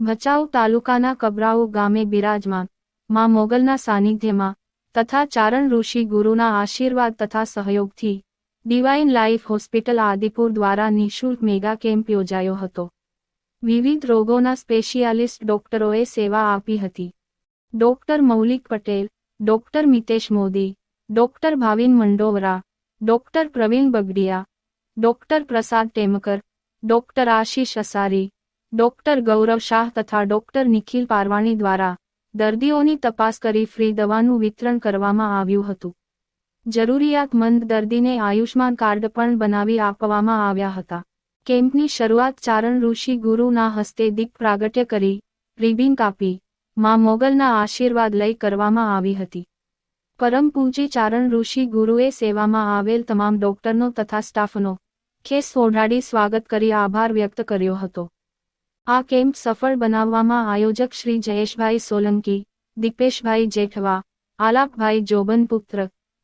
ભચાઉ તાલુકાના કબરાઉ ગામે બિરાજમાન, માં મોગલના સાનિધ્યમાં તથા ચારણ ઋષિ ગુરુના આશીર્વાદ તથા સહયોગથી ડિવાઇન લાઇફ હોસ્પિટલ આદિપુર દ્વારા નિઃશુલ્ક મેગા કેમ્પ યોજાયો હતો. વિવિધ રોગોના સ્પેશિયાલિસ્ટ ડોક્ટરોએ સેવા આપી હતી. Doctor Maulik Patel, doctor Mitesh Modi doctor Bhavin Mandovara, doctor Pravin Bagadia, doctor Prasad Temkar, doctor Ashish Asari, doctor Gaurav Shah તથા ડોક્ટર નિખિલ પારવાણી દ્વારા દર્દીઓની તપાસ કરી ફ્રી દવાનું વિતરણ કરવામાં આવ્યું હતું. જરૂરિયાતમંદ દર્દીને આયુષ્માન કાર્ડ પણ બનાવી આપવામાં આવ્યા હતા. કેમ્પની શરૂઆત ચારણ ઋષિ ગુરુના હસ્તે દીપ પ્રાગટ્ય કરી, રિબિન કાપી, માં મોગલના આશીર્વાદ લઈ કરવામાં આવી હતી. પરમ પૂજી ચારણ ઋષિ ગુરુએ સેવામાં આવેલ તમામ ડોક્ટરનો તથા સ્ટાફનો ખેસ ઓઢાડી સ્વાગત કરી આભાર વ્યક્ત કર્યો હતો. આ કેમ્પ સફળ બનાવવામાં આયોજક શ્રી જયેશભાઈ સોલંકી, દીપેશભાઈ જેઠવા, આલાપભાઈ જોબનપુત્ર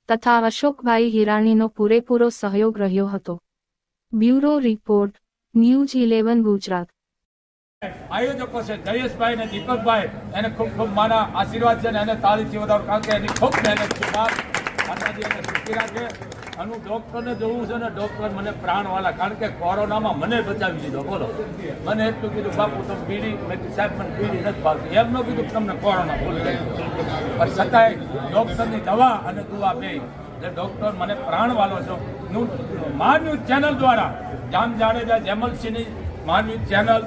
તથા અશોકભાઈ હિરાણીનો પૂરેપૂરો સહયોગ રહ્યો હતો. Bureau report, news eleven Gujarat. આયોજકો છે જયેશભાઈ અને દીપકભાઈ. એને ખૂબ ખૂબ મારા આશીર્વાદ છે અને એને તાળીથી વધારો કારણ કે એની ખૂબ મહેનત છે. માતાજી એને સુખી હું ડૉક્ટરને જોવું છે ને ડૉક્ટર મને પ્રાણવાલા. કારણ કે કોરોનામાં મને બચાવી દીધો બોલો. મને એટલું કીધું, બાપુ તમે બીડી મેં સાહેબ, મને બીડી નથી ભાવતી એમ ન કીધું તમને કોરોના બોલી. પણ છતાંય ડૉક્ટરની દવા અને દુવા બે એટલે ડૉક્ટર મને પ્રાણવાલો છો. હું મા ન્યૂઝ ચેનલ દ્વારા જામ જાડેજા જેમલસિંહની મા ન્યૂઝ ચેનલ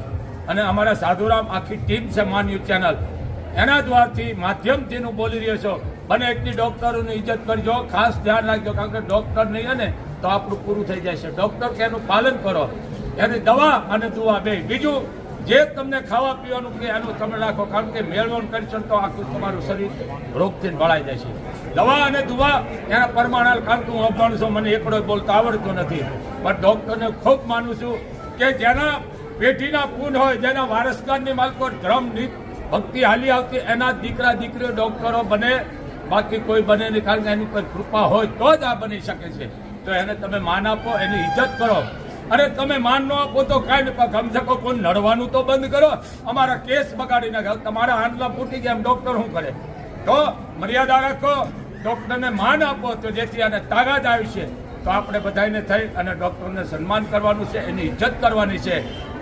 અને અમારા સાધુરામ, આખી ટીમ છે માન ન્યૂઝ ચેનલ. એના દ્વારથી માધ્યમથી હું બોલી રહ્યો છું. બને એટલી ડોક્ટરોની ઇજ્જત કરજો. ખાસ ધ્યાન રાખજો, કારણ કે ડોક્ટર નહીં ને તો આપણું પૂરું થઈ જાય છે. ડોક્ટર કે એનું પાલન કરો. એની દવા અને દુઆ બે. બીજું, જે તમને ખાવા પીવાનું કે એનું તમે રાખો, કારણ કે મેળવણ કરશો તો આખું તમારું શરીર રોગથી ભળાઈ જાય છે. દવા અને દુવા એના પરમાણ કારણ કે હું અભણ છું મને એકડો બોલતા આવડતું નથી. પણ ડોક્ટરને ખૂબ માનું છું કે જેના પેઢીના પૂન હોય, જેના વારસદારની માલકો ધર્મ ભક્તિ હાલી આવતી, એના દીકરા, દીકરીઓ ડોક્ટરો બને, બાકી કોઈ બને નહીં, કારણ કે એની પર કૃપા હોય તો જ આ બની શકે છે. તો એને તમે માન આપો, એની ઇજ્જત કરો. અરે તમે માન ન આપો તો કાંઈ નહીં કમ કોઈ નડવાનું તો બંધ કરો. અમારા કેસ બગાડી નાખે. તમારા આંદલા ફૂટી ગયા ડોક્ટર શું કરે? તો મર્યાદા રાખો. ડોક્ટરને માન આપો તો જેથી આને તાકાત આવી છે. તો આપણે બધાને થઈ અને ડૉક્ટરને સન્માન કરવાનું છે એની ઇજ્જત કરવાની છે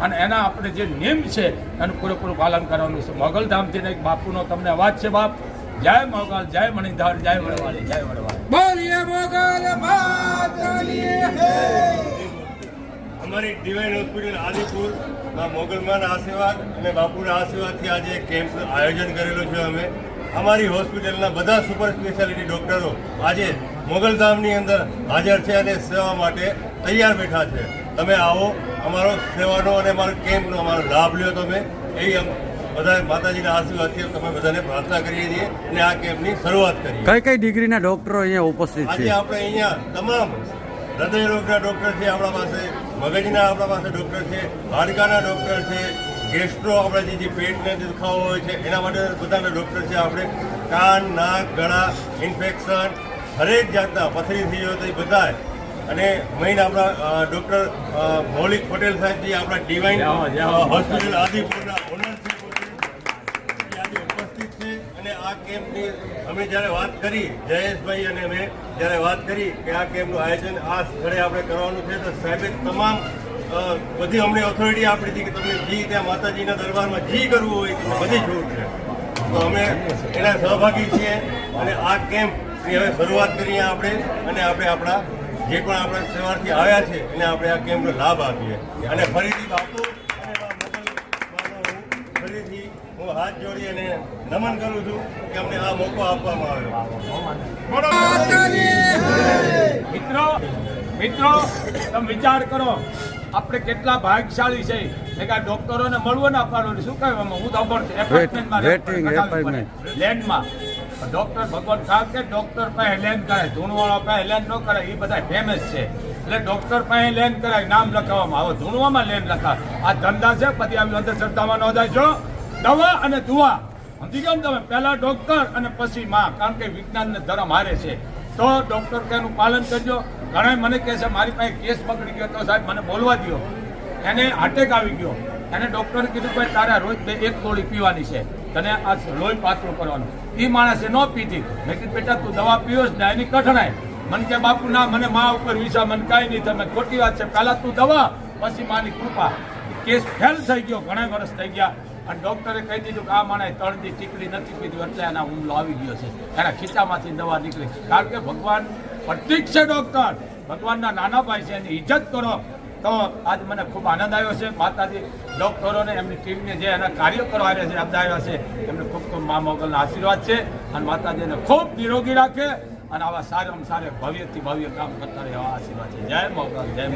અને એના આપણે જે નિયમ છે એનું પૂરેપૂરું પાલન કરવાનું છે. મોગલધામથી એક બાપુનો તમને અવાજ છે બાપ. જય મોગલ જય મણિધાર જય વડવાળી જય વડવાળી. બોલીએ મોગલ અમારી ડિવાઇન હોસ્પિટલ આદિપુર. માં મોગલમાના આશીર્વાદ અને બાપુના આશીર્વાદથી આજે કેમ્પ કેમ્પનું આયોજન કરેલું છે અમે. અમારી હોસ્પિટલના બધા સુપર સ્પેશિયાલિટી ડૉક્ટરો આજે મોગલધામની અંદર હાજર છે અને સેવા માટે તૈયાર બેઠા છે. તમે આવો અમારો સેવાનો અને અમારો કેમ્પનો અમારો લાભ લ્યો તમે. એવી અમ બધા માતાજીના આશીર્વાદથી તમે બધાને પ્રાર્થના કરીએ છીએ અને આ કેમ્પની શરૂઆત કરીએ. કઈ કઈ ડિગ્રીના ડોક્ટરો અહીંયા ઉપસ્થિત આજે છે? આપણે અહીંયા તમામ હૃદય રોગના ડોક્ટર છે આપણા પાસે મગજના આપણા પાસે ડોક્ટર છે હાડકાના ડોક્ટર છે ગેસ્ટ્રો આપણે જે જે પેટને દુખાવો હોય છે એના માટે બધાના ડોક્ટર છે આપણે. કાન નાક ગળા ઇન્ફેક્શન હરેક જાતના પથરી થઈ હોય તો એ બધા અને મેઇન આપણા ડૉક્ટર મૌલિક પટેલ સાહેબ જે આપણા ડિવાઇન હોસ્પિટલ આદિપુરના ઓનર આજે ઉપસ્થિત છે. અને આ કેમ્પની અમે જ્યારે વાત કરી જયેશભાઈ અને મેં જ્યારે વાત કરી કે આ કેમ્પનું આયોજન આ સ્થળે આપણે કરવાનું છે તો સાહેબે તમામ બધી અમને ઓથોરિટી આપી હતી કે તમે જી ત્યાં માતાજીના દરબારમાં જી કરવું હોય તો બધી છૂટ છે. તો અમે એના સહભાગી છીએ અને આ કેમ્પની હવે શરૂઆત કરીએ આપણે અને આપણે આપણા જે પણ આપણે સવારથી આવ્યા છે એને આપણે આ કેમ્પનો લાભ આપીએ. અને ફરીથી બાપુ ફરીથી હું હાથ જોડી અને નમન કરું છું કે અમને આ મોકો આપવામાં આવ્યો. મિત્રો મિત્રો, તમે વિચાર કરો. આપણે કેટલા ભાગ્યશાળી છે. કે આ ડોક્ટરોને મળવું ને આપવાનું શું કહેવામાં હું તો અભણ. પડે. લેન્ડમાં ડોક્ટર ભગવાન ખાવ કે ડોક્ટર પાસે લેન્ડ કરે. ધૂણવાળો પાસે લેન્ડ ન કરે. એ બધા ફેમસ છે. એટલે ડોક્ટર પાસે લેન્ડ કરાય નામ લખાવવામાં આવે. ધૂણવામાં લેન લખાય. આ ધંધા છે. પછી આવી અંધશ્રદ્ધામાં ન જાય. છો દવા અને દુવા સમજી ગયો ને તમે? પહેલા ડોક્ટર અને પછી માં. કારણ કે વિજ્ઞાન ને ધર્મ હારે છે. તો ડોક્ટર કેનું પાલન કરજો. ઘણા મને કહે છે, મારી પાસે કેસ પકડી ગયો તો સાહેબ મને બોલવા દો એને અટેક આવી ગયો. એને ડૉક્ટરે કીધું, ભાઈ, તારા રોજ બે, એક ગોળી પીવાની છે. તને આ લોહી પાતળું કરવાનું. એ માણસે ન પીધી. મેં કીધું, બેટા, તું દવા પીવો જ ને, એની કઠણાય મને કે, બાપુ, ના, મને મા ઉપર વિસા મને કાંઈ નહીં. તમે ખોટી વાત છે. પહેલા તું દવા, પછી માની કૃપા. કેસ ફેલ થઈ ગયો. ઘણા વર્ષ થઈ ગયા. અને ડોક્ટરે કહી દીધું કે, આ માણસે દી ટીકડી નથી પીધી, એટલે એના હુમલો આવી ગયો છે. એના ખીચામાંથી દવા નીકળી. કારણ કે ભગવાન પ્રતિક છે ડોક્ટર. ભગવાનના નાના ભાઈ છે, એની ઇજ્જત કરો. તો આજ મને ખૂબ આનંદ આવ્યો છે. માતાજી, ડોક્ટરોને, એમની ટીમને જે એના કાર્યકરો આવ્યા છે આવ્યા છે, એમને ખૂબ ખૂબ મા મોગલના આશીર્વાદ છે અને માતાજીને ખૂબ નિરોગી રાખે અને આવા સારામાં સારા ભવ્યથી ભવ્ય કામ કરતા રહેવા આશીર્વાદ છે. જય મોગલ, જય